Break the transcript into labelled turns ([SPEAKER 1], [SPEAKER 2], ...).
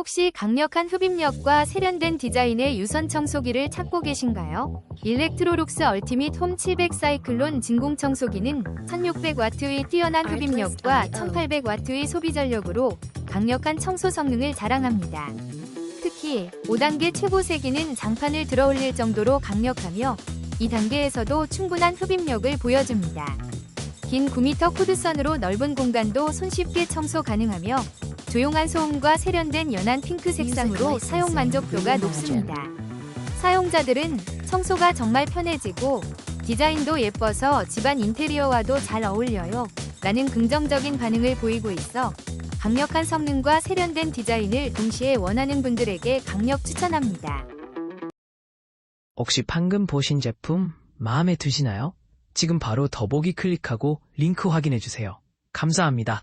[SPEAKER 1] 혹시 강력한 흡입력과 세련된 디자인의 유선 청소기를 찾고 계신가요? 일렉트로룩스 얼티밋 홈 700 사이클론 진공 청소기는 1600W의 뛰어난 흡입력과 1800W의 소비 전력으로 강력한 청소 성능을 자랑합니다. 특히 5단계 최고 세기는 장판을 들어 올릴 정도로 강력하며 이 단계에서도 충분한 흡입력을 보여줍니다. 긴 9m 코드선으로 넓은 공간도 손쉽게 청소 가능하며 조용한 소음과 세련된 연한 핑크 색상으로 사용 만족도가 높습니다. 사용자들은 청소가 정말 편해지고 디자인도 예뻐서 집안 인테리어와도 잘 어울려요. 라는 긍정적인 반응을 보이고 있어 강력한 성능과 세련된 디자인을 동시에 원하는 분들에게 강력 추천합니다.
[SPEAKER 2] 혹시 방금 보신 제품 마음에 드시나요? 지금 바로 더보기 클릭하고 링크 확인해 주세요. 감사합니다.